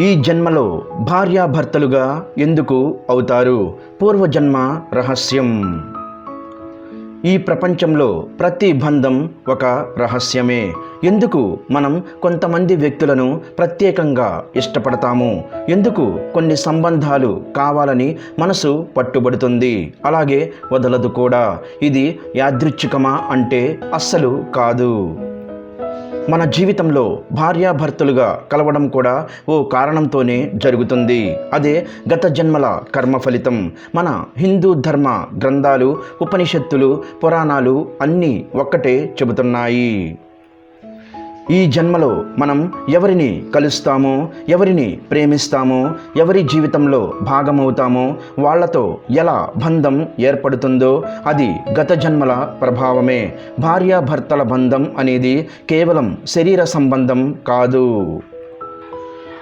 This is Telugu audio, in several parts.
ఈ జన్మలో భార్యాభర్తలుగా ఎందుకు అవుతారు? పూర్వజన్మ రహస్యం. ఈ ప్రపంచంలో ప్రతి బంధం ఒక రహస్యమే. ఎందుకు మనం కొంతమంది వ్యక్తులను ప్రత్యేకంగా ఇష్టపడతాము? ఎందుకు కొన్ని సంబంధాలు కావాలని మనసు పట్టుబడుతుంది? అలాగే వదలదు కూడా. ఇది యాదృచ్ఛికమా అంటే అస్సలు కాదు. మన జీవితంలో భార్యాభర్తలుగా కలవడం కూడా ఓ కారణంతోనే జరుగుతుంది. అదే గత జన్మల కర్మ ఫలితం. మన హిందూ ధర్మ గ్రంథాలు ఉపనిషత్తులు పురాణాలు అన్నీ ఒక్కటే చెబుతున్నాయి. ఈ జన్మలో మనం ఎవరిని కలుస్తామో ఎవరిని ప్రేమిస్తామో ఎవరి జీవితంలో భాగమవుతామో వాళ్ళతో ఎలా బంధం ఏర్పడుతుందో అది గత జన్మల ప్రభావమే. భార్యాభర్తల బంధం అనేది కేవలం శరీర సంబంధం కాదు.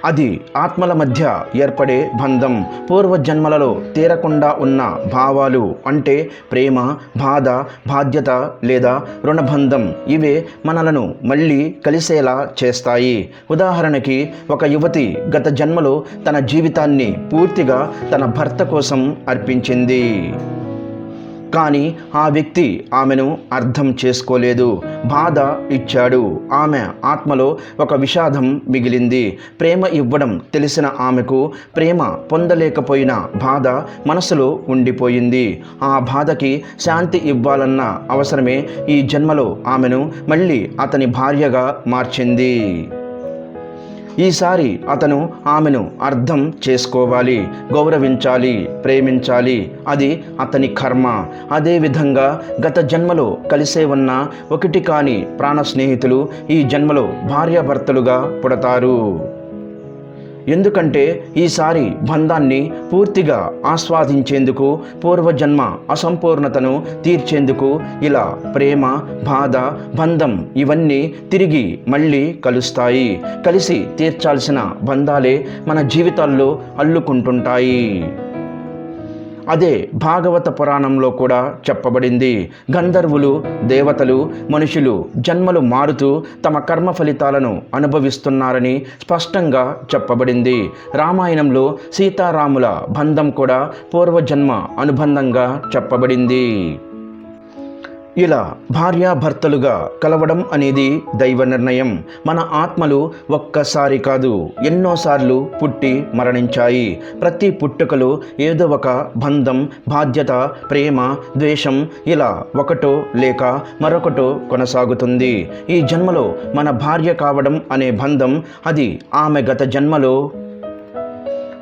అది ఆత్మల మధ్య ఏర్పడే బంధం. పూర్వజన్మలలో తీరకుండా ఉన్న భావాలు అంటే ప్రేమ బాధ బాధ్యత లేదా రుణబంధం. ఇవే మనలను మళ్ళీ కలిసేలా చేస్తాయి. ఉదాహరణకి ఒక యువతి గత జన్మలో తన జీవితాన్ని పూర్తిగా తన భర్త కోసం అర్పించింది. కానీ ఆ వ్యక్తి ఆమెను అర్థం చేసుకోలేదు. బాధ ఇచ్చాడు. ఆమె ఆత్మలో ఒక విషాదం మిగిలింది. ప్రేమ ఇవ్వడం తెలిసిన ఆమెకు ప్రేమ పొందలేకపోయిన బాధ మనసులో ఉండిపోయింది. ఆ బాధకి శాంతి ఇవ్వాలన్న అవసరమే ఈ జన్మలో ఆమెను మళ్ళీ అతని భార్యగా మార్చింది. ఈసారి అతను ఆమెను అర్థం చేసుకోవాలి గౌరవించాలి ప్రేమించాలి. అది అతని కర్మ. అదేవిధంగా గత జన్మలో కలిసే ఉన్న ఒకటి కాని ప్రాణ స్నేహితులు ఈ జన్మలో భార్యాభర్తలుగా పుడతారు. ఎందుకంటే ఈసారి బంధాన్ని పూర్తిగా ఆస్వాదించేందుకు పూర్వజన్మ అసంపూర్ణతను తీర్చేందుకు ఇలా ప్రేమ బాధ బంధం ఇవన్నీ తిరిగి మళ్ళీ కలుస్తాయి. కలిసి తీర్చాల్సిన బంధాలే మన జీవితాల్లో అల్లుకుంటుంటాయి. అదే భాగవత పురాణంలో కూడా చెప్పబడింది. గంధర్వులు దేవతలు మనుషులు జన్మలు మారుతూ తమ కర్మ ఫలితాలను అనుభవిస్తున్నారని స్పష్టంగా చెప్పబడింది. రామాయణంలో సీతారాముల బంధం కూడా పూర్వజన్మ అనుబంధంగా చెప్పబడింది. ఇలా భార్యాభర్తలుగా కలవడం అనేది దైవ నిర్ణయం. మన ఆత్మలు ఒక్కసారి కాదు ఎన్నోసార్లు పుట్టి మరణించాయి. ప్రతి పుట్టుకలో ఏదో ఒక బంధం బాధ్యత ప్రేమ ద్వేషం ఇలా ఒకటో లేక మరొకటో కొనసాగుతుంది. ఈ జన్మలో మన భార్య కావడం అనే బంధం అది ఆమె గత జన్మలో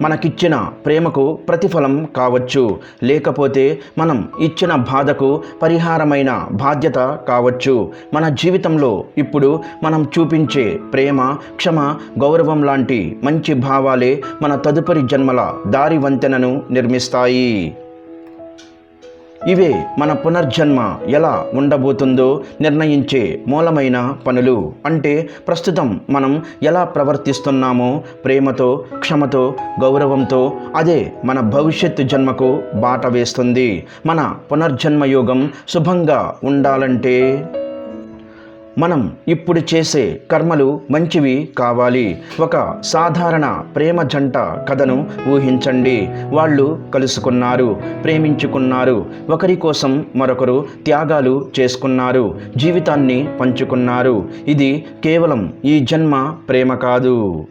మనకిచ్చిన ప్రేమకు ప్రతిఫలం కావచ్చు. లేకపోతే మనం ఇచ్చిన బాధకు పరిహారమైన బాధ్యత కావచ్చు. మన జీవితంలో ఇప్పుడు మనం చూపించే ప్రేమ క్షమ గౌరవం లాంటి మంచి భావాలే మన తదుపరి జన్మల దారి వంతెనను నిర్మిస్తాయి. ఇవే మన పునర్జన్మ ఎలా ఉండబోతుందో నిర్ణయించే మూలమైన పనులు. అంటే ప్రస్తుతం మనం ఎలా ప్రవర్తిస్తున్నామో ప్రేమతో క్షమతో గౌరవంతో అదే మన భవిష్యత్తు జన్మకు బాట వేస్తుంది. మన పునర్జన్మ యోగం శుభంగా ఉండాలంటే మనం ఇప్పుడు చేసే కర్మలు మంచివి కావాలి. ఒక సాధారణ ప్రేమ జంట కథను ఊహించండి. వాళ్ళు కలుసుకున్నారు ప్రేమించుకున్నారు. ఒకరి కోసం మరొకరు త్యాగాలు చేసుకున్నారు. జీవితాన్ని పంచుకున్నారు. ఇది కేవలం ఈ జన్మ ప్రేమ కాదు.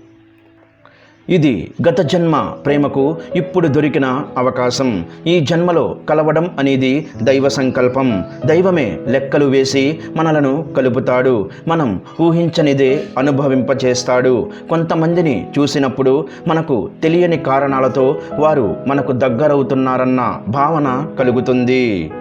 ఇది గత జన్మ ప్రేమకు ఇప్పుడు దొరికిన అవకాశం. ఈ జన్మలో కలవడం అనేది దైవ సంకల్పం. దైవమే లెక్కలు వేసి మనలను కలుపుతాడు. మనం ఊహించనిదే అనుభవింపచేస్తాడు. కొంతమందిని చూసినప్పుడు మనకు తెలియని కారణాలతో వారు మనకు దగ్గరవుతున్నారన్న భావన కలుగుతుంది.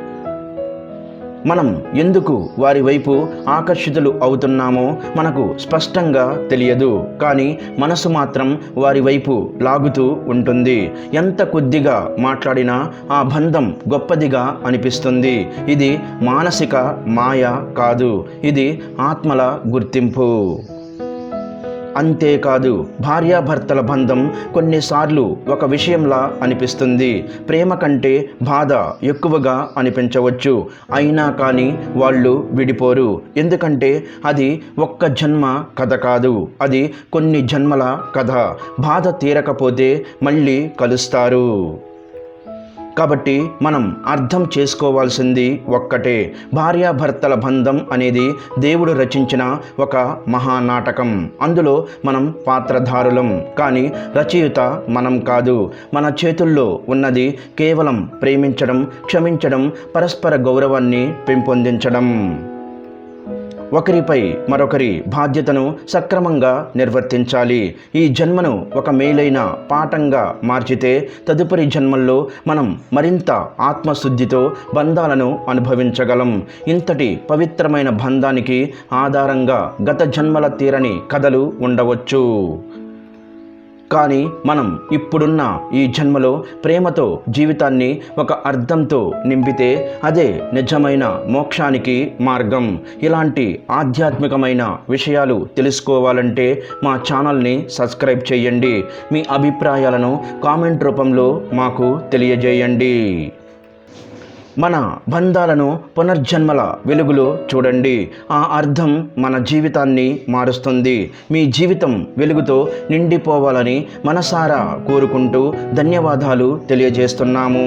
మనం ఎందుకు వారి వైపు ఆకర్షితులు అవుతున్నామో మనకు స్పష్టంగా తెలియదు. కానీ మనసు మాత్రం వారి వైపు లాగుతూ ఉంటుంది. ఎంత కొద్దిగా మాట్లాడినా ఆ బంధం గొప్పదిగా అనిపిస్తుంది. ఇది మానసిక మాయ కాదు. ఇది ఆత్మల గుర్తింపు. అంతేకాదు భార్యాభర్తల బంధం కొన్నిసార్లు ఒక విషయంలా అనిపిస్తుంది. ప్రేమ కంటే బాధ ఎక్కువగా అనిపించవచ్చు. అయినా కానీ వాళ్ళు విడిపోరు. ఎందుకంటే అది ఒక్క జన్మ కథ కాదు. అది కొన్ని జన్మల కథ. బాధ తీరకపోతే మళ్ళీ కలుస్తారు. కాబట్టి మనం అర్థం చేసుకోవాల్సింది ఒక్కటే. భార్యాభర్తల బంధం అనేది దేవుడు రచించిన ఒక మహానాటకం. అందులో మనం పాత్రధారులం కానీ రచయిత మనం కాదు. మన చేతుల్లో ఉన్నది కేవలం ప్రేమించడం క్షమించడం పరస్పర గౌరవాన్ని పెంపొందించడం. ఒకరిపై మరొకరి బాధ్యతను సక్రమంగా నిర్వర్తించాలి. ఈ జన్మను ఒక మేలైన పాఠంగా మార్చితే తదుపరి జన్మల్లో మనం మరింత ఆత్మశుద్ధితో బంధాలను అనుభవించగలం. ఇంతటి పవిత్రమైన బంధానికి ఆధారంగా గత జన్మల తీరని కథలు ఉండవచ్చు. కానీ మనం ఇప్పుడున్న ఈ జన్మలో ప్రేమతో జీవితాన్ని ఒక అర్థంతో నింపితే అదే నిజమైన మోక్షానికి మార్గం. ఇలాంటి ఆధ్యాత్మికమైన విషయాలు తెలుసుకోవాలంటే మా ఛానల్ని సబ్స్క్రైబ్ చేయండి. మీ అభిప్రాయాలను కామెంట్ రూపంలో మాకు తెలియజేయండి. మన బంధాలను పునర్జన్మల వెలుగులో చూడండి. ఆ అర్థం మన జీవితాన్ని మారుస్తుంది. మీ జీవితం వెలుగుతో నిండిపోవాలని మనసారా కోరుకుంటూ ధన్యవాదాలు తెలియజేస్తున్నాము.